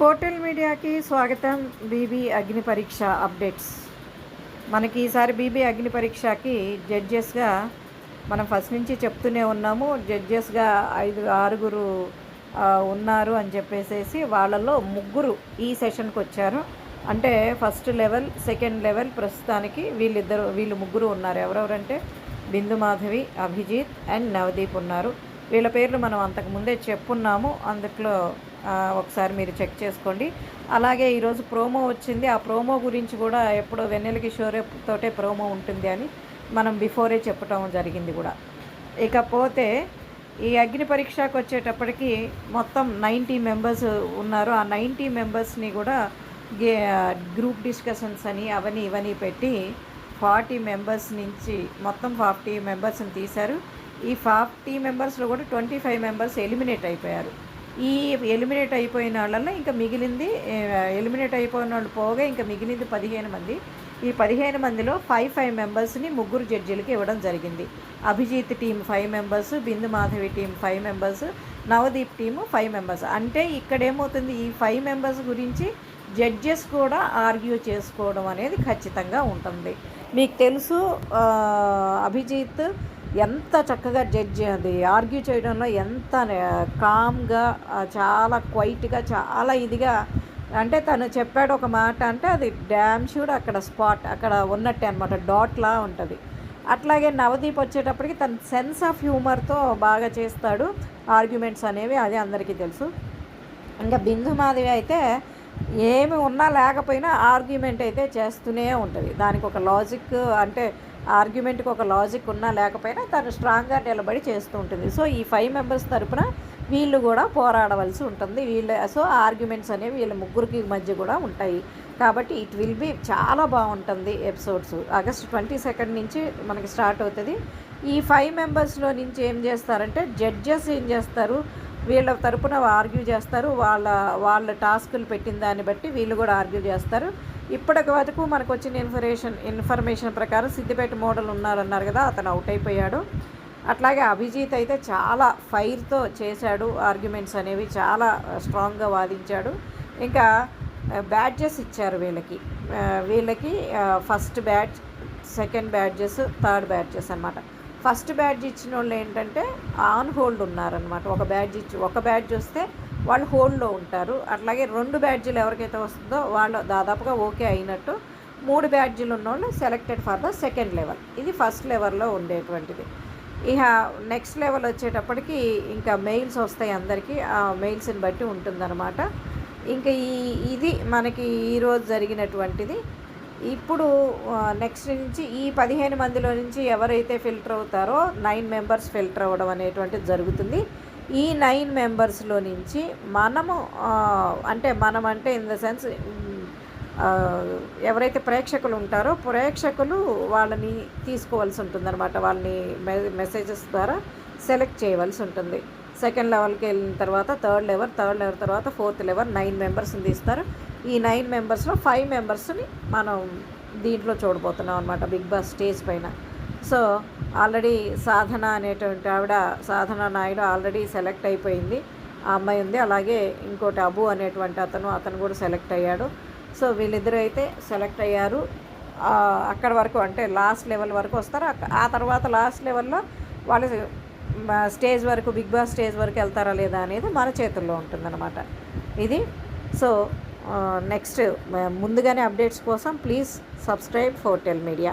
Portal మీడియాకి స్వాగతం BB అగ్ని పరీక్ష అప్డేట్స్. మనకి ఈసారి బీబీ అగ్ని పరీక్షకి జడ్జెస్గా మనం ఫస్ట్ నుంచి చెప్తూనే ఉన్నాము. జడ్జెస్గా ఐదు ఆరుగురు ఉన్నారు అని చెప్పేసేసి వాళ్ళలో ముగ్గురు ఈ సెషన్కి వచ్చారు. అంటే ఫస్ట్ లెవెల్ సెకండ్ లెవెల్ ప్రస్తుతానికి వీళ్ళిద్దరు వీళ్ళు ముగ్గురు ఉన్నారు. ఎవరెవరంటే బిందు మాధవి అభిజిత్ అండ్ నవదీప్ ఉన్నారు. వీళ్ళ పేర్లు మనం అంతకుముందే చెప్పున్నాము. అందుట్లో ఒకసారి మీరు చెక్ చేసుకోండి. అలాగే ఈరోజు ప్రోమో వచ్చింది. ఆ ప్రోమో గురించి కూడా ఎప్పుడో వెన్నెల కిషోర్ తోటే ప్రోమో ఉంటుంది అని మనం బిఫోరే చెప్పటం జరిగింది కూడా. ఇకపోతే ఈ అగ్ని పరీక్షకు వచ్చేటప్పటికి మొత్తం నైంటీ మెంబర్స్ ఉన్నారు. ఆ నైంటీ మెంబర్స్ని కూడా గే గ్రూప్ డిస్కషన్స్ అని అవని ఇవని పెట్టి ఫార్టీ మెంబర్స్ నుంచి మొత్తం ఫార్టీ మెంబర్స్ని తీశారు. ఈ ఫార్టీ మెంబర్స్లో కూడా ట్వంటీ ఫైవ్ మెంబర్స్ ఎలిమినేట్ అయిపోయారు. ఈ ఎలిమినేట్ అయిపోయిన వాళ్ళల్లో ఇంకా మిగిలింది ఎలిమినేట్ అయిపోయిన వాళ్ళు పోగా ఇంకా మిగిలింది పదిహేను మంది. ఈ పదిహేను మందిలో ఫైవ్ ఫైవ్ మెంబర్స్ని ముగ్గురు జడ్జీలకి ఇవ్వడం జరిగింది. Abhijit team five members Bindu Madhavi team five members Navdeep team five members అంటే ఇక్కడ ఏమవుతుంది? ఈ ఫైవ్ మెంబర్స్ గురించి జడ్జెస్ కూడా ఆర్గ్యూ చేసుకోవడం అనేది ఖచ్చితంగా ఉంటుంది. మీకు తెలుసు అభిజిత్ ఎంత చక్కగా జడ్జ్ అది ఆర్గ్యూ చేయడంలో ఎంత కామ్గా చాలా క్వైట్గా చాలా ఇదిగా అంటే తను చెప్పాడు ఒక మాట అంటే అది డ్యామ్ షూడ్ అక్కడ స్పాట్ అక్కడ ఉన్నట్టే అనమాట డాట్లా ఉంటుంది. అట్లాగే నవదీప్ వచ్చేటప్పటికి తన సెన్స్ ఆఫ్ హ్యూమర్తో బాగా చేస్తాడు. ఆర్గ్యుమెంట్స్ అనేవి అది అందరికీ తెలుసు. ఇంకా బిందు మాధవి అయితే ఏమి ఉన్నా లేకపోయినా ఆర్గ్యుమెంట్ అయితే చేస్తూనే ఉంటుంది. దానికి ఒక లాజిక్ అంటే ఆర్గ్యుమెంట్కి ఒక లాజిక్ ఉన్నా లేకపోయినా తను స్ట్రాంగ్గా నిలబడి చేస్తూ ఉంటుంది. సో ఈ ఫైవ్ మెంబర్స్ తరపున వీళ్ళు కూడా పోరాడవలసి ఉంటుంది. వీళ్ళ సో ఆర్గ్యుమెంట్స్ అనేవి వీళ్ళ ముగ్గురికి మధ్య కూడా ఉంటాయి. కాబట్టి ఇట్ విల్ బి చాలా బాగుంటుంది ఎపిసోడ్స్. ఆగస్ట్ ట్వంటీ సెకండ్ నుంచి మనకి స్టార్ట్ అవుతుంది. ఈ ఫైవ్ మెంబర్స్లో నుంచి ఏం చేస్తారంటే జడ్జెస్ ఏం చేస్తారు? వీళ్ళ తరపున ఆర్గ్యూ చేస్తారు. వాళ్ళ వాళ్ళ టాస్కులు పెట్టిన దాన్ని బట్టి వీళ్ళు కూడా ఆర్గ్యూ చేస్తారు. ఇప్పటికి వరకు మనకు వచ్చిన ఇన్ఫర్మేషన్ ఇన్ఫర్మేషన్ ప్రకారం సిద్దిపేట మోడల్ ఉన్నారన్నారు కదా అతను అవుట్ అయిపోయాడు. అట్లాగే అభిజిత్ అయితే చాలా ఫైర్తో చేశాడు. ఆర్గ్యుమెంట్స్ అనేవి చాలా స్ట్రాంగ్గా వాదించాడు. ఇంకా బ్యాడ్జెస్ ఇచ్చారు వీళ్ళకి. వీళ్ళకి first badge second badges third badges అనమాట ఫస్ట్ బ్యాడ్జ్ ఇచ్చిన వాళ్ళు ఏంటంటే ఆన్ హోల్డ్ ఉన్నారనమాట ఒక బ్యాడ్జ్ ఇచ్చి ఒక బ్యాడ్జ్ వస్తే వాళ్ళు హోల్డ్లో ఉంటారు. అట్లాగే రెండు బ్యాడ్జీలు ఎవరికైతే వస్తుందో వాళ్ళు దాదాపుగా ఓకే అయినట్టు మూడు బ్యాడ్జీలు ఉన్నోళ్ళు selected for the second level. ఇది ఫస్ట్ లెవెల్లో ఉండేటువంటిది. ఇక నెక్స్ట్ లెవెల్ వచ్చేటప్పటికి ఇంకా మెయిల్స్ వస్తాయి అందరికీ. ఆ మెయిల్స్ని బట్టి ఉంటుందన్నమాట. ఇంకా ఈ ఇది మనకి ఈరోజు జరిగినటువంటిది. ఇప్పుడు నెక్స్ట్ నుంచి ఈ పదిహేను మందిలో నుంచి ఎవరైతే ఫిల్టర్ అవుతారో నైన్ మెంబర్స్ ఫిల్టర్ అవ్వడం అనేటువంటిది జరుగుతుంది. ఈ నైన్ మెంబర్స్లో నుంచి మనము అంటే మనం అంటే ఇన్ ద సెన్స్ ఎవరైతే ప్రేక్షకులు ఉంటారో ప్రేక్షకులు వాళ్ళని తీసుకోవాల్సి ఉంటుందన్నమాట. వాళ్ళని మె- మెసేజెస్ ద్వారా సెలెక్ట్ చేయవలసి ఉంటుంది. సెకండ్ లెవెల్కి వెళ్ళిన తర్వాత థర్డ్ లెవెల్ థర్డ్ లెవెల్ తర్వాత ఫోర్త్ లెవెల్ నైన్ మెంబర్స్ని తీస్తారు. ఈ నైన్ మెంబర్స్లో ఫైవ్ మెంబర్స్ని మనం దీంట్లో చూడబోతున్నాం అనమాట బిగ్ బాస్ స్టేజ్ పైన. సో ఆల్రెడీ సాధన అనేటువంటి ఆవిడ సాధన నాయుడు ఆల్రెడీ సెలెక్ట్ అయిపోయింది. ఆ అమ్మాయి ఉంది. అలాగే ఇంకోటి అబు అనేటువంటి అతను అతను కూడా సెలెక్ట్ అయ్యాడు. సో వీళ్ళిద్దరూ అయితే సెలెక్ట్ అయ్యారు. అక్కడ వరకు అంటే లాస్ట్ లెవెల్ వరకు వస్తారు. ఆ తర్వాత లాస్ట్ లెవెల్లో వాళ్ళు స్టేజ్ వరకు బిగ్ బాస్ స్టేజ్ వరకు వెళ్తారా లేదా అనేది మన చేతుల్లో ఉంటుందన్నమాట. ఇది. సో నెక్స్ట్ ముందుగానే అప్డేట్స్ కోసం ప్లీజ్ సబ్స్క్రైబ్ ఫోర్టెల్ మీడియా.